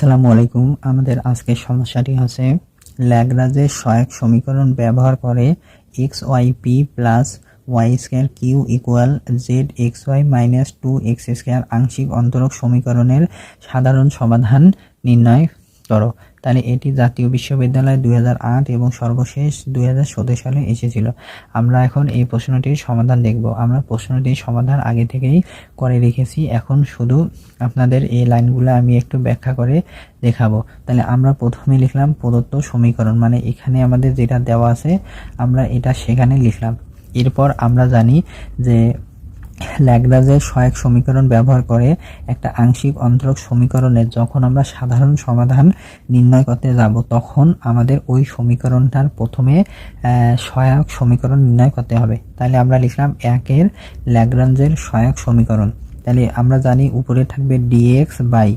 আসসালামু আলাইকুম। আমাদের আজকের সমস্যাটি হচ্ছে ল্যাগরাজের সহায়ক সমীকরণ ব্যবহার করে x y p plus y square q equal z x y minus two x square আংশিক অন্তরক সমীকরণের সাধারণ সমাধান নির্ণয় করো। তাহলে এটি জাতীয় বিশ্ববিদ্যালয় দুই হাজার আট এবং সর্বশেষ দু হাজার সতেরো সালে এসেছিল। আমরা এখন এই প্রশ্নটির সমাধান দেখব। আমরা প্রশ্নটির সমাধান আগে থেকেই করে রেখেছি। এখন শুধু আপনাদের এই লাইনগুলো আমি একটু ব্যাখ্যা করে দেখাবো। তাহলে আমরা প্রথমে লিখলাম প্রদত্ত সমীকরণ মানে এখানে আমাদের যেটা দেওয়া আছে, আমরা এটা সেখানে লিখলাম। এরপর আমরা জানি যে ল্যাগ্রাজের সহায়ক সমীকরণ ব্যবহার করে একটা আংশিক অন্তরক সমীকরণের যখন আমরা সাধারণ সমাধান নির্ণয় করতে যাব, তখন আমাদের ওই সমীকরণটার প্রথমে সহায়ক সমীকরণ নির্ণয় করতে হবে। তাহলে আমরা লিখলাম একের ল্যাগ্রাঞ্জের সহায়ক সমীকরণ। তাহলে আমরা জানি উপরে থাকবে ডিএক্স বাই,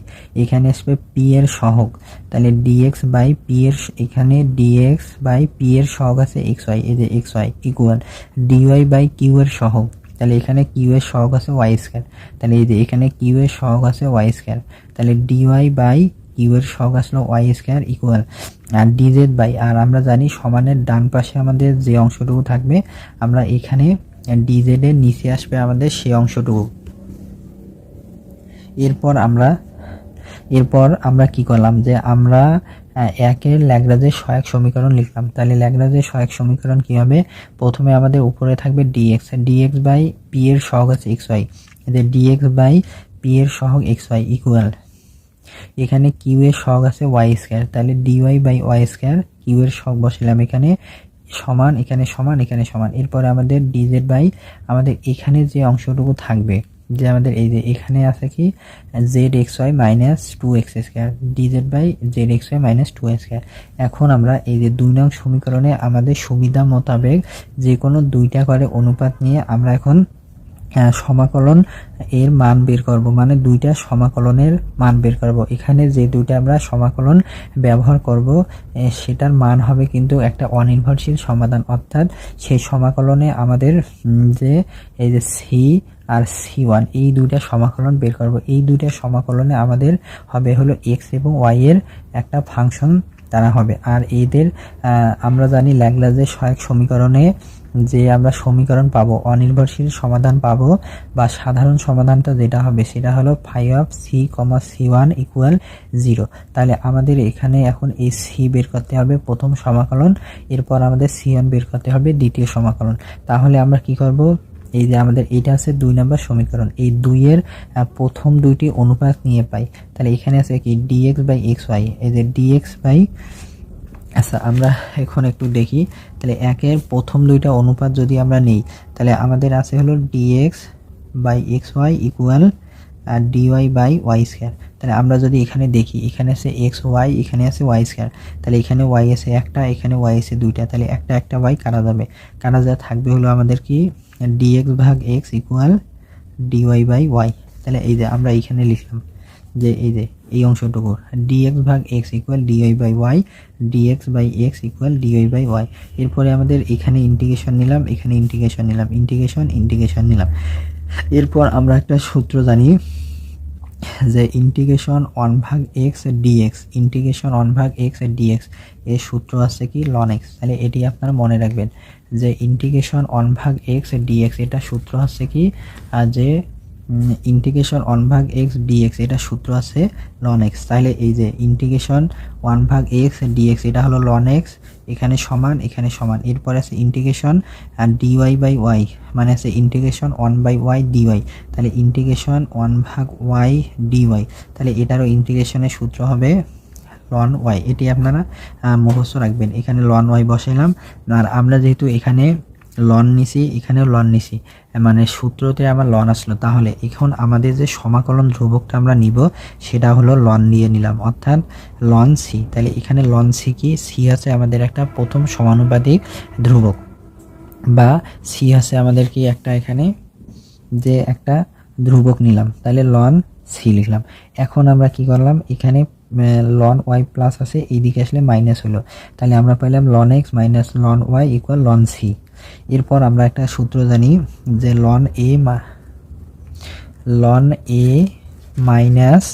এখানে আসবে পি এর সহগ। তাহলে ডিএক্স বাই পি এর এখানে ডিএক্স বাই পি এর সহগ আছে এক্স ওয়াই এই যে x y equal dy by q এর সহগ। তাহলে এখানে কিউ এর সহগ আছে ওয়াই স্কোয়ার তাহলে এই যে এখানে কিউ এর সহগ আছে ওয়াই স্কোয়ার তাহলে ডিওয়াই বাই কিউ এর সহগ আসলো ওয়াই স্কোয়ার ইকুয়াল আর ডিজেড বাই আর আমরা জানি সমানের ডান পাশে আমাদের যে অংশটুকু থাকবে, আমরা এখানে ডিজেড এর নিচে আসবে আমাদের সেই অংশটুকু। এরপর আমরা এরপর আমরা কি করলাম যে আমরা একের ল্যাগ্রাজের সহায়ক সমীকরণ লিখলাম। তাহলে ল্যাগ্রাজের সহায়ক সমীকরণ কি হবে? প্রথমে আমাদের উপরে থাকবে ডিএক্স ডিএক্স বাই পি এর সহগ আছে এক্স ওয়াই এতে ডিএক্স বাই পি এর সহগ এক্স ওয়াই ইকুয়াল এখানে কিউ এর সহগ আছে ওয়াই স্কোয়ার তাহলে dy by y square q এর সহগ বসালাম এখানে। সমান এখানে সমান এখানে সমান। এরপরে আমাদের ডিজেড বাই আমাদের এখানে যে অংশটুকু থাকবে যে আমাদের এই যে এখানে আছে কি? Z x y minus two x square dz by z x y minus two square এখন আমরা এই যে দুই নং সমীকরণে আমাদের সুবিধা মোতাবেক যে কোনো দুইটা করে অনুপাত নিয়ে আমরা এখন সমাকলন এর মান বের করব। মানে দুইটা সমাকলনের মান বের করব। এখানে যে দুইটা আমরা সমাকলন ব্যবহার করব সেটার মান হবে কিন্তু একটা অনির্ভরশীল সমাধান। অর্থাৎ সেই সমাকলনে আমাদের যে, এই যে সি আর সি ওয়ান, এই দুইটা সমাকলন বের করব। এই দুইটা সমাকলনে আমাদের হবে হলো এক্স এবং ওয়াই এর একটা ফাংশন তারা হবে। আর এদের আমরা জানি ল্যাগলাজের সহায়ক সমীকরণে যে আমরা সমীকরণ পাবো, অনির্ভরশীল সমাধান পাবো বা সাধারণ সমাধানটা যেটা হবে সেটা হলো phi of c comma c one equal zero তাহলে আমাদের এখানে এখন এই সি বের করতে হবে প্রথম সমাকলন, এরপর আমাদের সি ওয়ান বের করতে হবে দ্বিতীয় সমাকলন। তাহলে আমরা কি করব? এই যে আমাদের এটা আছে দুই নম্বর সমীকরণ। এই দুইয়ের প্রথম দুইটি অনুপাত নিয়ে পাই। তাহলে এখানে আছে কি? ডিএক্স বাই এক্স ওয়াই এই যে ডিএক্স বাই আচ্ছা আমরা এখন একটু দেখি। তাহলে একের প্রথম দুইটা অনুপাত যদি আমরা নেই, তাহলে আমাদের আছে হলো dx by x y equal dy by y square তাহলে আমরা যদি এখানে দেখি, এখানে আছে এক্স ওয়াই এখানে আছে ওয়াই স্কোয়ার তাহলে এখানে ওয়াই আছে একটা, এখানে ওয়াই আছে দুইটা। তাহলে একটা একটা ওয়াই কাটা যাবে কাটা যা থাকবে হলো আমাদের কি? ডিএক্স ভাগ x equal dy by y তাহলে এই যে আমরা এইখানে লিখলাম যে এই যে এই অংশটুকু ডিএক্স ভাগ x equal dy by y dx by x equal dy by y এরপরে আমাদের এখানে ইন্টিগ্রেশন নিলাম, এখানে ইন্টিগ্রেশন নিলাম ইন্টিগ্রেশন ইন্টিগ্রেশন নিলাম। এরপর আমরা একটা সূত্র জানি যে ইন্টিগ্রেশন ওয়ান ভাগ X D X integration one ভাগ এক্স ডিএক্স এর সূত্র আছে কি লন এক্স তাহলে এটি আপনারা মনে রাখবেন যে ইন্টিগ্রেশন ওয়ান ভাগ এক্স ডিএক্স এটা সূত্র হচ্ছে কি? যে ইন্টিগ্রেশন ওয়ান ভাগ এক্স ডিএক্স এটা সূত্র আছে লন এক্স তাহলে এই যে ইন্টিগ্রেশন ওয়ান ভাগ এক্স ডিএক্স এটা হলো লন এক্স এখানে সমান এখানে সমান। এরপর আছে ইন্টিগ্রেশন ডিওয়াই বাই ওয়াই মানে আছে integration one by y dy তাহলে ইন্টিগ্রেশন ওয়ান ভাগ ওয়াই ডিওয়াই তাহলে এটারও ইন্টিগ্রেশনের সূত্র হবে লন ওয়াই এটি আপনারা মুখস্থ রাখবেন। এখানে লন ওয়াই বসাইলাম। আর আমরা যেহেতু এখানে লন নিছি, এখানেও লন নিছি। মানে সূত্রতে আমার লন আসলো। তাহলে এখন আমাদের যে সমাকলন ধ্রুবকটা আমরা নিব, সেটা হলো লন নিয়ে নিলাম। অর্থাৎ লন সি তাহলে এখানে লন সি কি? সি আছে আমাদের একটা প্রথম সমানুপাতিক ধ্রুবক। বা সি আছে আমাদের কি একটা এখানে যে একটা ধ্রুবক নিলাম। তাহলে লন সি লিখলাম। এখন আমরা কি করলাম? এখানে লন ওয়াই প্লাস আছে, এইদিকে আসলে মাইনাস হলো। তাহলে আমরা পাইলাম ln x minus ln y equal ln c এরপর আমরা একটা সূত্র জানি যে ln a ln a minus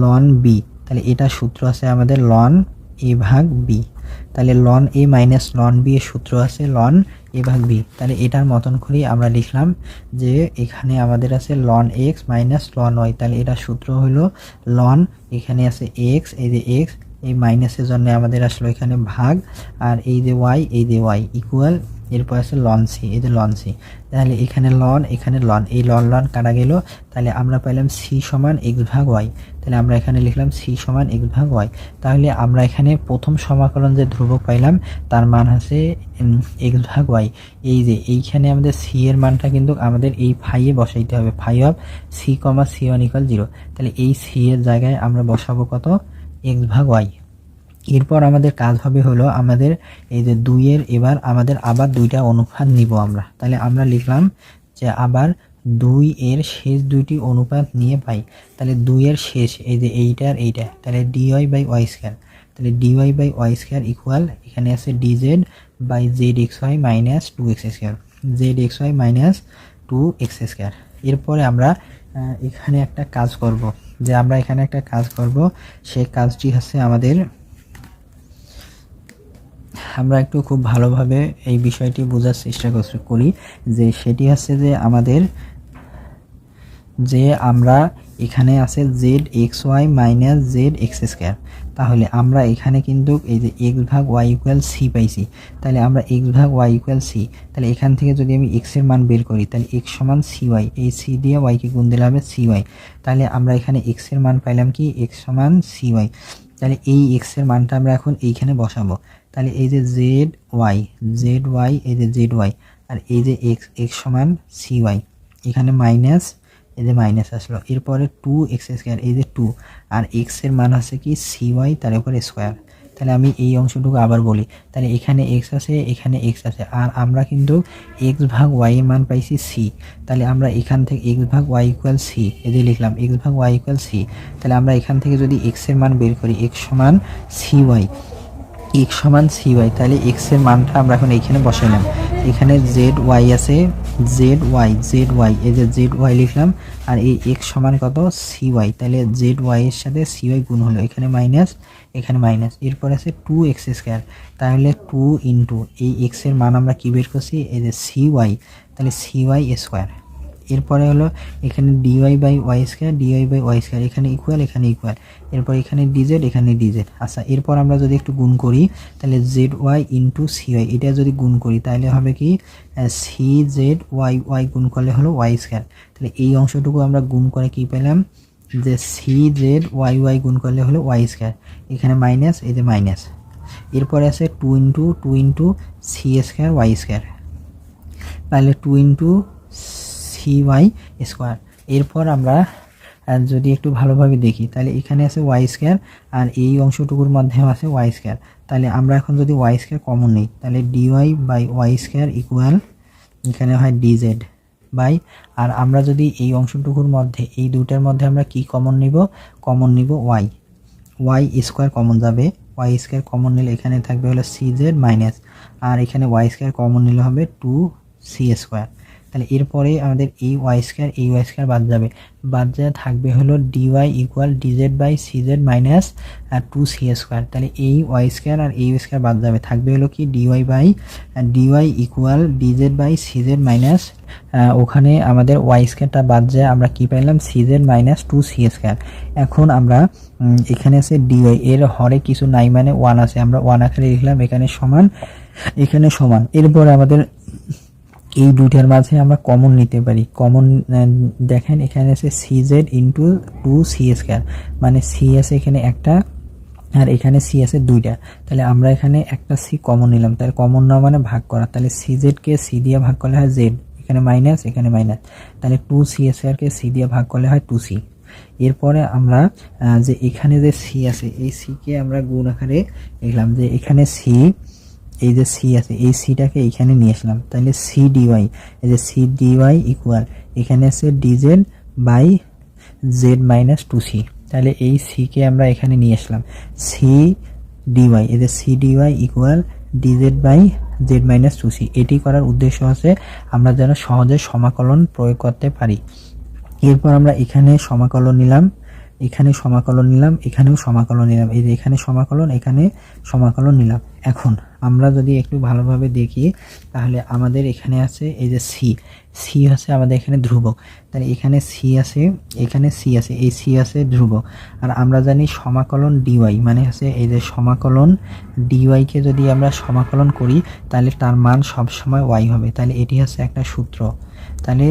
ln b তাহলে এটা সূত্র আছে আমাদের লন এ ভাগ বি তাহলে ln a minus ln b এর সূত্র আছে লন এ ভাগ বি তাহলে এটার মতন করেই আমরা লিখলাম যে এখানে আমাদের আছে ln x minus ln y তাহলে এটা সূত্র হলো লন এখানে আছে এক্স এই যে এক্স এই মাইনাসের জন্য আমাদের আসলে এখানে ভাগ, আর এই যে ওয়াই এই যে ওয়াই ইকুয়াল এরপর আছে লন সি এই যে লন সি তাহলে এখানে লন এখানে লন এই লন লন কাটা গেল। তাহলে আমরা পাইলাম সি সমান এক্স ভাগ ওয়াই তাহলে আমরা এখানে লিখলাম সি সমান এক্স ভাগ ওয়াই তাহলে আমরা এখানে প্রথম সমাকলন যে ধ্রুবক পাইলাম, তার মান হচ্ছে এক্স ভাগ ওয়াই এই যে এইখানে আমাদের সি এর মানটা কিন্তু আমাদের এই ফাইয়ে বসাইতে হবে। Phi of c comma c one equal zero তাহলে এই সি এর জায়গায় আমরা বসাবো কত? এক্স ভাগ ওয়াই এরপর আমাদের কাজ হবে হলো আমাদের এই যে দুইয়ের, এবার আমাদের আবার দুইটা অনুপাত নিব আমরা। তাহলে আমরা লিখলাম যে আবার দুই এর শেষ দুইটি অনুপাত নিয়ে পাই। তাহলে দুইয়ের শেষ, এই যে এইটা আর এইটা, তাহলে ডিওয়াই বাই ওয়াই স্কোয়ার তাহলে dy by y square equal এখানে আছে dz by z x y minus two x square z x y minus two x square এরপরে আমরা এখানে একটা কাজ করব। যে আমরা এখানে একটা কাজ করব, সেই কাজটি হচ্ছে আমাদের আমরা একটু খুব ভালোভাবে এই বিষয়টি বোঝার চেষ্টা করি যে সেটি হচ্ছে যে আমাদের যে আমরা এখানে আছে z x y minus z x square তাহলে আমরা এখানে কিন্তু এই যে এক্স ভাগ ওয়াই ইকুয়াল সি পাইছি। তাহলে আমরা এক্স ভাগ ওয়াই ইকুয়াল সি তাহলে এখান থেকে যদি আমি এক্সের মান বের করি, তাহলে এক্স সমান সি ওয়াই এই সি দিয়ে ওয়াইকে গুণ দিলে হবে সি ওয়াই তাহলে আমরা এখানে এক্সের মান পাইলাম কি? এক্স সমান সি ওয়াই তাহলে এই এক্সের মানটা আমরা এখন এইখানে বসাবো। তাহলে এই যে জেড ওয়াই জেড ওয়াই এই যে জেড ওয়াই আর এই যে এক্স এক্স সমান সি ওয়াই এখানে মাইনাস এই যে মাইনাস আসলো। এরপরে টু এক্স স্কোয়ার এই যে টু আর এক্সের মান আছে কি সি ওয়াই তার উপরে স্কোয়ার তাহলে আমি এই অংশটুকু আবার বলি, তাহলে এখানে এক্স আছে, এখানে এক্স আছে, আর আমরা কিন্তু এক্স ভাগ ওয়াই এর মান পাইছি সি তাহলে আমরা এখান থেকে এক্স ভাগ ওয়াই ইকুয়াল সি এই যে লিখলাম এক্স ভাগ ওয়াই ইকুয়াল সি তাহলে আমরা এখান থেকে যদি এক্সের মান বের করি এক্স সমান সি ওয়াই এক্স সমান সি ওয়াই তাহলে এক্সের মানটা আমরা এখন এইখানে বসাইলাম এখানে জেড ওয়াই আছে জেড ওয়াই জেড ওয়াই এই যে জেড ওয়াই লিখলাম, আর এই এক্স সমান কত? সি ওয়াই তাহলে জেড ওয়াই এর সাথে সি ওয়াই গুণ হলো, এখানে মাইনাস এখানে মাইনাস এরপর আছে টু এক্স স্কোয়ার তাহলে টু ইন্টু এই এক্সের মান আমরা কি বের করছি? এই যে সি ওয়াই তাহলে সি ওয়াই স্কোয়ার এরপরে হলো এখানে dy by y square dy by y square এখানে ইকুয়াল এখানে ইকুয়াল এরপর এখানে ডিজেড এখানে ডিজেড আচ্ছা এরপর আমরা যদি একটু গুণ করি, তাহলে z y into c y এটা যদি গুণ করি, তাহলে হবে কি? সি জেড ওয়াই ওয়াই গুণ করলে হলো ওয়াই স্কোয়ার তাহলে এই অংশটুকু আমরা গুণ করে কি পেলাম? যে সি জেড ওয়াই ওয়াই গুণ করলে হলো ওয়াই স্কোয়ার এখানে মাইনাস এই যে মাইনাস এরপরে আছে two into two into c square y square তাহলে two into c y square এরপর আমরা যদি একটু ভালোভাবে দেখি, তাহলে এখানে আছে ওয়াই স্কোয়ার আর এই অংশটুকুর মধ্যেও আছে ওয়াই স্কোয়ার তাহলে আমরা এখন যদি ওয়াই স্কোয়ার কমন নিই, তাহলে dy by y square equal এখানে হয় ডিজেড বাই আর আমরা যদি এই অংশটুকুর মধ্যে, এই দুটার মধ্যে আমরা কি কমন নিব? কমন নিব ওয়াই ওয়াই স্কোয়ার কমন যাবে। ওয়াই স্কোয়ার কমন নিলে এখানে থাকবে হলো সি জেড মাইনাস আর এখানে ওয়াই স্কোয়ার কমন নিলে হবে টু সি স্কোয়ার তাহলে এরপরে আমাদের এই ওয়াই স্কোয়ার এই ওয়াই স্কোয়ার বাদ যাবে। বাদ যায় থাকবে হলো dy equal dz by c z minus two c square তাহলে এই ওয়াই স্কোয়ার আর এই স্কোয়ার বাদ যাবে। থাকবে হলো কি dy by dy equal dz by c z minus ওখানে আমাদের ওয়াই স্কোয়ারটা বাদ যায়, আমরা কি পাইলাম? C z minus two c square এখন আমরা এখানে আছে ডিওয়াই এর হরে কিছু নাই মানে ওয়ান আছে। আমরা ওয়ান আকারে লিখলাম এখানে সমান এখানে সমান। এরপর আমাদের এই দুইটার মাঝে আমরা কমন নিতে পারি। কমন দেখেন এখানে আছে c z into two c square মানে সি আছে এখানে একটা আর এখানে সি আছে দুইটা। তাহলে আমরা এখানে একটা সি কমন নিলাম। তাহলে কমন না মানে ভাগ করা। তাহলে সি জেডকে সি দিয়ে ভাগ করলে হয় জেড এখানে মাইনাস এখানে মাইনাস তাহলে টু সি স্কোয়ারকে সি দিয়ে ভাগ করলে হয় টু সি এরপরে আমরা যে এখানে যে সি আছে, এই সিকে আমরা গুণ আকারে লিখলাম। যে এখানে সি এই যে সি আছে, এই সিটাকে এইখানে নিয়ে আসলাম। তাহলে সি ডিওয়াই এই যে সি ডিওয়াই ইকুয়াল এখানে আছে dz by z minus two c তাহলে এই সিকে আমরা এখানে নিয়ে আসলাম। সি ডিওয়াই এই যে c dy equal dz by z minus two c এটি করার উদ্দেশ্য আছে আমরা যেন সহজে সমাকলন প্রয়োগ করতে পারি। এরপর আমরা এখানে সমাকলন নিলাম। এখানে সমাকলন নিলাম, এখানেও সমাকলন নিলাম। এই যে এখানে সমাকলন এখানে সমাকলন নিলাম। এখন আমরা যদি একটু ভালোভাবে দেখি, তাহলে আমাদের এখানে আছে এই যে সি সি আছে আমাদের এখানে ধ্রুবক। তাহলে এখানে সি আছে, এখানে সি আছে, এই সি আছে ধ্রুবক। আর আমরা জানি সমাকলন ডিওয়াই মানে হচ্ছে এই যে সমাকলন ডিওয়াইকে যদি আমরা সমাকলন করি, তাহলে তার মান সবসময় ওয়াই হবে। তাহলে এটি হচ্ছে একটা সূত্র। তাহলে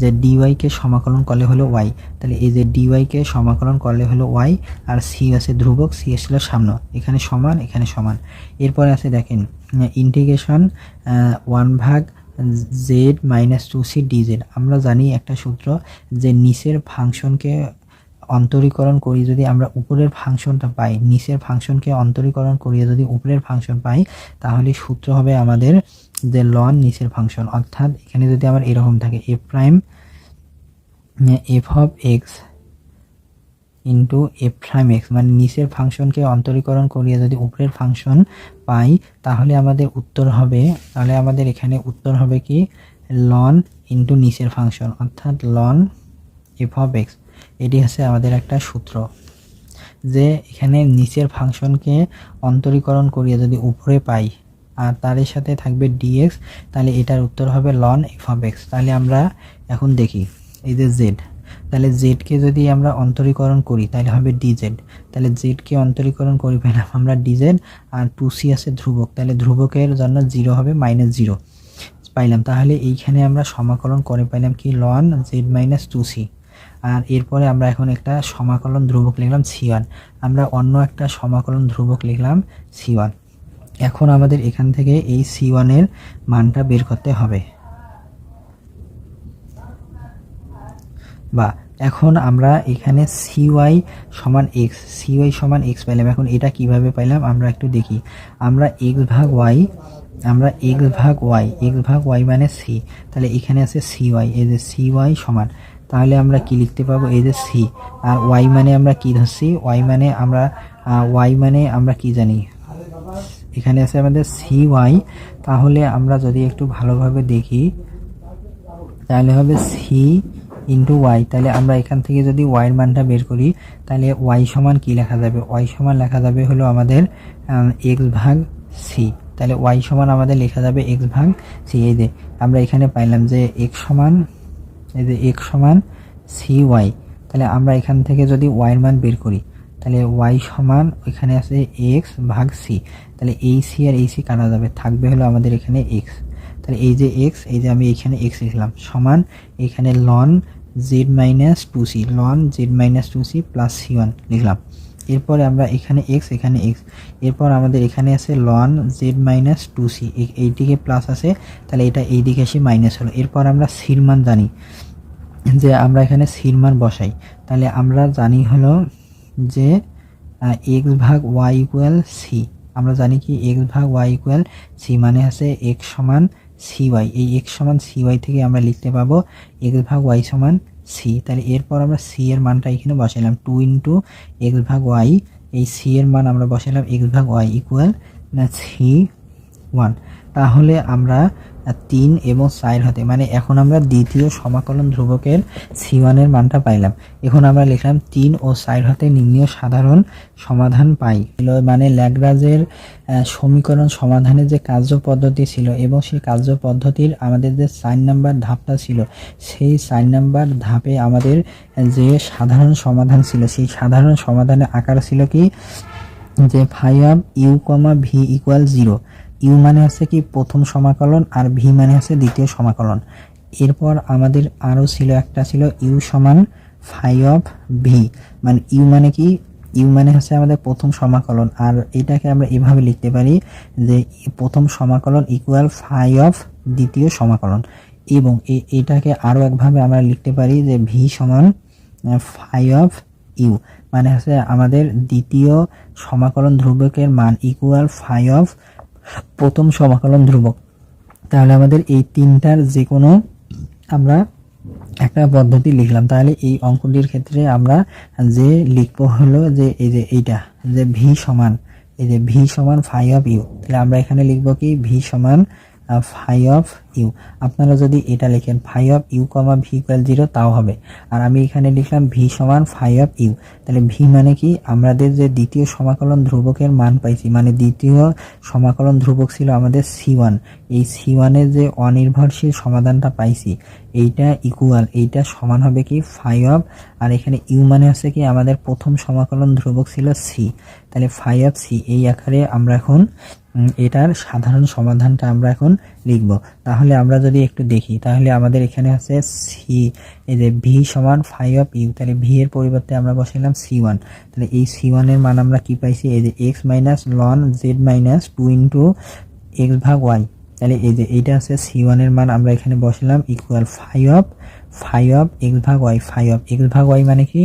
যে ডিওয়াইকে সমাকলন করলে হলো ওয়াই তাহলে এই যে ডিওয়াইকে সমাকলন করলে হলো ওয়াই আর সি আছে ধ্রুবক সি ছিল সামনে এখানে সমান এখানে সমান। এরপরে আছে দেখেন ইন্টিগ্রেশন ওয়ান ভাগ z minus two c dz আমরা জানি একটা সূত্র যে নিচের ফাংশনকে অন্তরীকরণ করি যদি আমরা উপরের ফাংশনটা পাই, নিচের ফাংশনকে অন্তরীকরণ করিয়ে যদি উপরের ফাংশন পাই, তাহলে সূত্র হবে আমাদের যে লন নিচের ফাংশন অর্থাৎ এখানে যদি আমার এরকম থাকে f prime f of x into f prime x মানে নিচের ফাংশনকে অন্তরীকরণ করিয়ে যদি উপরের ফাংশন পাই, তাহলে আমাদের উত্তর হবে, তাহলে আমাদের এখানে উত্তর হবে কি? লন ইন্টু নিচের ফাংশন অর্থাৎ লন এফ অফ এক্স এটি হচ্ছে আমাদের একটা সূত্র, যে এখানে নিচের ফাংশনকে অন্তরীকরণ করিয়ে যদি উপরে পাই আর তার সাথে থাকবে ডিএক্স তাহলে এটার উত্তর হবে লন এফ অফ এক্স তাহলে আমরা এখন দেখি, এই যে জেড তাহলে জেডকে যদি আমরা অন্তরীকরণ করি, তাহলে হবে ডিজেড তাহলে জেডকে অন্তরীকরণ করি পেলাম আমরা ডিজেড আর টু সি আছে ধ্রুবক, তাহলে ধ্রুবকের জন্য জিরো হবে মাইনাস জিরো পাইলাম, তাহলে এইখানে আমরা সমাকলন করে পাইলাম কি ln z minus two c আর এরপরে আমরা এখন একটা সমাকলন ধ্রুবক লিখলাম সি আমরা অন্য একটা সমাকলন ধ্রুবক লিখলাম সি ওয়ান এখন আমাদের এখান থেকে এই সি ওয়ানের মানটা বের করতে হবে। বা এখন আমরা এখানে সিওয়াই সমান এক্স সিওয়াই সমান এক্স পাইলাম এখন এটা কীভাবে পাইলাম আমরা একটু দেখি। আমরা এক্স ভাগ ওয়াই আমরা এক্স ভাগ ওয়াই এক্স ভাগ ওয়াই মানে সি তাহলে এখানে আছে সি ওয়াই এই যে সি ওয়াই সমান। তাহলে আমরা কি লিখতে পাবো? এই যে সি আর ওয়াই মানে আমরা কি ধরছি? ওয়াই মানে আমরা ওয়াই মানে আমরা কি জানি? এখানে আছে আমাদের সি ওয়াই তাহলে আমরা যদি একটু ভালোভাবে দেখি, তাহলে হবে সি ইন্টু ওয়াই তাহলে আমরা এখান থেকে যদি ওয়াইয়ের মানটা বের করি, তাহলে ওয়াই সমান কি লেখা যাবে? ওয়াই সমান লেখা যাবে হলো আমাদের এক্স ভাগ সি তাহলে ওয়াই সমান আমাদের লেখা যাবে এক্স ভাগ সি এই যে আমরা এখানে পাইলাম যে এক্স সমান, এই যে এক্স সমান সি ওয়াই তাহলে আমরা এখান থেকে যদি ওয়াইয়ের মান বের করি, তাহলে ওয়াই সমান এখানে আছে এক্স ভাগ সি তাহলে এই সি আর এই সি কাটা যাবে, থাকবে হলো আমাদের এখানে এক্স তাহলে এই যে এক্স এই যে আমি এখানে এক্স লিখলাম, সমান এখানে ln z minus two c ln z minus two c plus c one লিখলাম। এরপরে আমরা এখানে এক্স এখানে এক্স এরপর আমাদের এখানে আছে ln z minus two c এইদিকে প্লাস আছে, তাহলে এটা এই দিকে এসে মাইনাস হলো। এরপর আমরা সির মান জানি, যে আমরা এখানে সির মান বসাই। তাহলে আমরা জানি হলো যে এক্স ভাগ ওয়াই ইকুয়াল সি আমরা জানি কি এক্স ভাগ ওয়াই ইকুয়াল সি মানে আছে এক্স সমান সি ওয়াই এই এক্স সমান সি ওয়াই থেকে আমরা লিখতে পাবো এক্স ভাগ ওয়াই সমান সি তাহলে এরপর আমরা সি এর মানটা এখানে বসাইলাম। টু ইন্টু এক্স ভাগ ওয়াই এই সি এর মান আমরা বসাইলাম এক্স ভাগ ওয়াই ইকুয়াল সি ওয়ান তাহলে আমরা তিন এবং চার হতে। মানে এখন আমরা দ্বিতীয় সমাকলন ধ্রুবকের সি মানটা পাইলাম। এখন আমরা লিখলাম তিন ও চার হতে নির্ণীয় সাধারণ সমাধান পাই। মানে ল্যাগ্রাজের সমীকরণ সমাধানের যে কার্য পদ্ধতি ছিল এবং সেই কার্য পদ্ধতির আমাদের যে চার নাম্বার ধাপটা ছিল, সেই চার নাম্বার ধাপে আমাদের যে সাধারণ সমাধান ছিল, সেই সাধারণ সমাধানের আকার ছিল কি? যে five u comma v equal zero. U মানে হচ্ছে কি প্রথম সমাকলন আর ভি মানে হচ্ছে দ্বিতীয় সমাকলন। এরপর আমাদের আরও ছিল একটা ছিল ইউ সমান ফাই অফ ভি। মানে ইউ মানে কি? ইউ মানে হচ্ছে আমাদের প্রথম সমাকলন। আর এটাকে আমরা এভাবে লিখতে পারি যে প্রথম সমাকলন ইকুয়াল ফাই অফ দ্বিতীয় সমাকলন। এবং এটাকে আরও একভাবে আমরা লিখতে পারি যে ভি সমান ফাই অফ ইউ। মানে হচ্ছে আমাদের দ্বিতীয় সমাকলন ধ্রুবকের মান ইকুয়াল ফাই অফ প্রথম সমাকলন ধ্রুবক। তাহলে আমাদের এই তিনটার যে কোনো আমরা একটা পদ্ধতি লিখলাম। তাহলে এই অঙ্কটির ক্ষেত্রে আমরা যে লিখব হলো যে এই যে এইটা, যে ভি সমান, এই যে ভি সমান ফাই অফ ইউ তাহলে আমরা এখানে লিখব কি? ভি সমান ফাই অফ ইউ। আপনারা যদি এটা লেখেন five of u comma v equal zero, তাও হবে। আর আমি এখানে লিখলাম ভি সমান ফাইভ অফ ইউ। তাহলে ভি মানে কি? আমাদের যে দ্বিতীয় সমাকলন ধ্রুবকের মান পাইছি মানে দ্বিতীয় সমাকলন ধ্রুবক ছিল আমাদের সি ওয়ান। এই সি ওয়ানের যে অনির্ভরশীল সমাধানটা পাইছি, এইটা ইকুয়াল, এইটা সমান হবে কি? Five of. আর এখানে ইউ মানে হচ্ছে কি? আমাদের প্রথম সমাকলন ধ্রুবক ছিল সি। তাহলে ফাইভ অফ সি, এই আকারে আমরা এখন এটার সাধারণ সমাধানটা আমরা এখন লিখব। তাহলে আমরা যদি একটু দেখি, তাহলে আমাদের এখানে আছে সি এই যে ভি সমান ফাইভ অফ ইউ তাহলে ভি এর পরিবর্তে আমরা বসাইলাম সি ওয়ান তাহলে এই সি ওয়ানের মান আমরা কি পাইছি? এই যে x minus ln z minus two into x ভাগ ওয়াই তাহলে এই যে এইটা আছে সি ওয়ানের মান আমরা এখানে বসালাম equal five of five of x ভাগ ওয়াই ফাইভ অফ এক্স ভাগ ওয়াই মানে কি?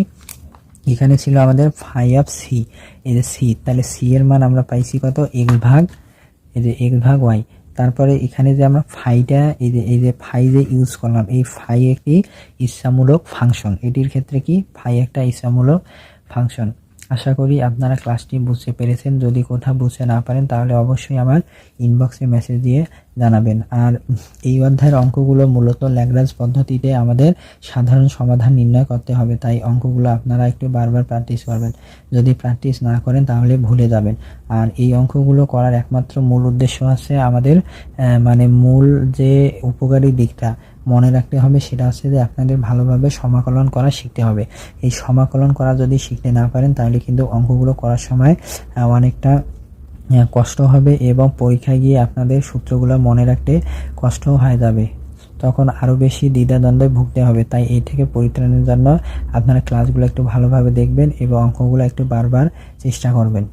এখানে ছিল আমাদের ফাইভ অফ সি এই যে সি তাহলে সি এর মান আমরা পাইছি কত? এক্স ভাগ, এই যে এক্স ভাগ ওয়াই তারপরে এখানে যে আমরা ফাইটা, এই যে এই যে ফাই যে ইউজ করলাম, এই ফাই একটি ইচ্ছামূলক ফাংশন এটির ক্ষেত্রে কি? ফাই একটা ইচ্ছামূলক ফাংশন আশা করি আপনারা ক্লাসটি বুঝতে পেরেছেন। যদি কোথাও বুঝতে না পারেন, তাহলে অবশ্যই আমার ইনবক্সে মেসেজ দিয়ে জানাবেন। আর এই অধ্যায়ের অঙ্কগুলো মূলত ল্যাগ্রাজ পদ্ধতিতে আমাদের সাধারণ সমাধান নির্ণয় করতে হবে। তাই অঙ্কগুলো আপনারা একটু বারবার প্র্যাকটিস করবেন। যদি প্র্যাকটিস না করেন, তাহলে ভুলে যাবেন। আর এই অঙ্কগুলো করার একমাত্র মূল উদ্দেশ্য আছে আমাদের মানে মূল যে উপকারী দিকটা মনে রাখতে হবে, সেটা হচ্ছে যে আপনাদের ভালোভাবে সমাকলন করা শিখতে হবে। এই সমাকলন করা যদি শিখতে না পারেন, তাহলে কিন্তু অঙ্কগুলো করার সময় অনেকটা কষ্ট হবে এবং পরীক্ষায় গিয়ে আপনাদের সূত্রগুলো মনে রাখতে কষ্টও হয়ে যাবে। তখন আরও বেশি দ্বিধাদ্বন্দ্বে ভুগতে হবে। তাই এই থেকে পরিত্রাণের জন্য আপনারা ক্লাসগুলো একটু ভালোভাবে দেখবেন এবং অঙ্কগুলো একটু বারবার চেষ্টা করবেন।